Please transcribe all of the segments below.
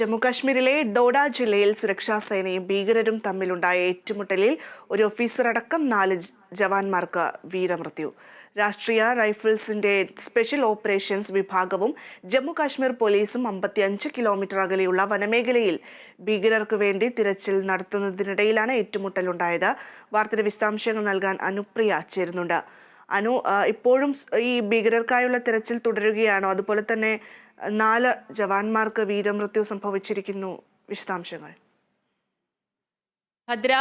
ജമ്മുകാശ്മീരിലെ ദോഡ ജില്ലയിൽ സുരക്ഷാ സേനയും ഭീകരരും തമ്മിലുണ്ടായ ഏറ്റുമുട്ടലിൽ ഒരു ഓഫീസർ അടക്കം നാല് ജവാന്മാർക്ക് വീരമൃത്യു. രാഷ്ട്രീയ റൈഫിൾസിന്റെ സ്പെഷ്യൽ ഓപ്പറേഷൻസ് വിഭാഗവും ജമ്മുകാശ്മീർ പോലീസും അമ്പത്തിയഞ്ച് കിലോമീറ്റർ അകലെയുള്ള വനമേഖലയിൽ ഭീകരർക്ക് വേണ്ടി തിരച്ചിൽ നടത്തുന്നതിനിടയിലാണ് ഏറ്റുമുട്ടലുണ്ടായത്. വാർത്തയുടെ വിശദാംശങ്ങൾ നൽകാൻ അനുപ്രിയ ചേരുന്നുണ്ട്. അനു ഇപ്പോഴും ഈ ഭീകരർക്കായുള്ള തിരച്ചിൽ തുടരുകയാണോ? അതുപോലെ തന്നെ നാല് ജവാന്മാർക്ക് വീരമൃത്യു സംഭവിച്ചിരിക്കുന്നു. വിശദാംശങ്ങൾ. ഭദ്ര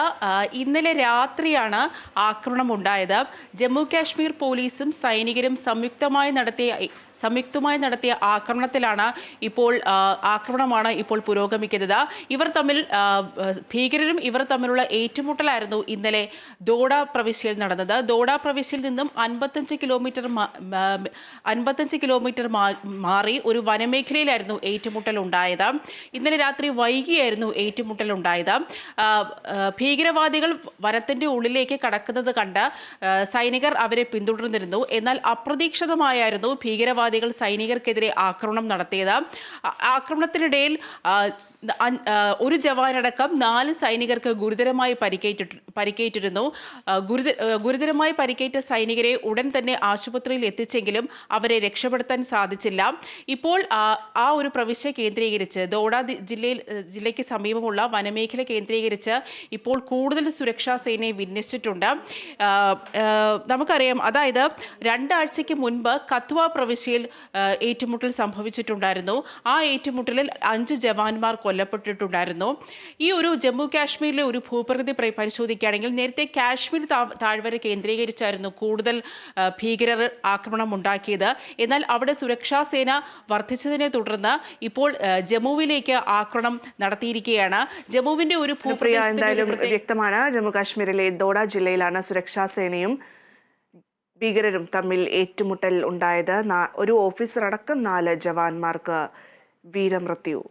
ഇന്നലെ രാത്രിയാണ് ആക്രമണം ഉണ്ടായത് ജമ്മു കാശ്മീർ പോലീസും സൈനികരും സംയുക്തമായി നടത്തിയ സംയുക്തമായി നടത്തിയ ആക്രമണത്തിലാണ് ഇപ്പോൾ ആക്രമണമാണ് ഇപ്പോൾ പുരോഗമിക്കുന്നത്. ഇവർ തമ്മിൽ ഭീകരരും ഇവർ തമ്മിലുള്ള ഏറ്റുമുട്ടലായിരുന്നു ഇന്നലെ ദോഡ പ്രവിശ്യയിൽ നടന്നത്. ദോഡ പ്രവിശ്യയിൽ നിന്നും അൻപത്തഞ്ച് കിലോമീറ്റർ അൻപത്തഞ്ച് കിലോമീറ്റർ മാറി ഒരു വനമേഖലയിലായിരുന്നു ഏറ്റുമുട്ടൽ ഉണ്ടായത് ഇന്നലെ രാത്രി വൈകിയായിരുന്നു ഏറ്റുമുട്ടൽ ഉണ്ടായത് ഭീകരവാദികൾ വനത്തിന്റെ ഉള്ളിലേക്ക് കടക്കുന്നത് കണ്ട സൈനികർ അവരെ പിന്തുടർന്നിരുന്നു. എന്നാൽ അപ്രതീക്ഷിതമായായിരുന്നു ഭീകരവാദികൾ സൈനികർക്കെതിരെ ആക്രമണം നടത്തിയത്. ആക്രമണത്തിനിടയിൽ ഒരു ജവാനടക്കം നാല് സൈനികർക്ക് ഗുരുതരമായി പരിക്കേറ്റിട്ട് പരിക്കേറ്റിരുന്നു. ഗുരുത ഗുരുതരമായി പരിക്കേറ്റ സൈനികരെ ഉടൻ തന്നെ ആശുപത്രിയിൽ എത്തിച്ചെങ്കിലും അവരെ രക്ഷപ്പെടുത്താൻ സാധിച്ചില്ല. ഇപ്പോൾ ആ, ഒരു പ്രവിശ്യ കേന്ദ്രീകരിച്ച് ദോഡ ജില്ലയിൽ ജില്ലയ്ക്ക് സമീപമുള്ള വനമേഖല കേന്ദ്രീകരിച്ച് ഇപ്പോൾ കൂടുതൽ സുരക്ഷാ സേനയെ വിന്യസിച്ചിട്ടുണ്ട്. നമുക്കറിയാം അതായത് രണ്ടാഴ്ചയ്ക്ക് മുൻപ് കത്വ പ്രവിശ്യയിൽ ഏറ്റുമുട്ടൽ സംഭവിച്ചിട്ടുണ്ടായിരുന്നു. ആ ഏറ്റുമുട്ടലിൽ അഞ്ച് ജവാന്മാർ കൊല്ലപ്പെട്ടിട്ടുണ്ടായിരുന്നു. ഈ ഒരു ജമ്മു കാശ്മീരിലെ ഒരു ഭൂപ്രകൃതി പരിശോധിക്കുകയാണെങ്കിൽ നേരത്തെ കാശ്മീർ താഴ്വര കേന്ദ്രീകരിച്ചായിരുന്നു കൂടുതൽ ഭീകരർ ആക്രമണം ഉണ്ടാക്കിയത്. എന്നാൽ അവിടെ സുരക്ഷാ സേന വർദ്ധിച്ചതിനെ തുടർന്ന് ഇപ്പോൾ ജമ്മുവിലേക്ക് ആക്രമണം നടത്തിയിരിക്കുകയാണ്. ജമ്മുവിന്റെ ഒരു എന്തായാലും വ്യക്തമാണ് ജമ്മു കാശ്മീരിലെ ദോഡ ജില്ലയിലാണ് സുരക്ഷാ സേനയും ഭീകരരും തമ്മിൽ ഏറ്റുമുട്ടൽ ഉണ്ടായത്. ഒരു ഓഫീസർ അടക്കം നാല് ജവാന്മാർക്ക് വീരമൃത്യു.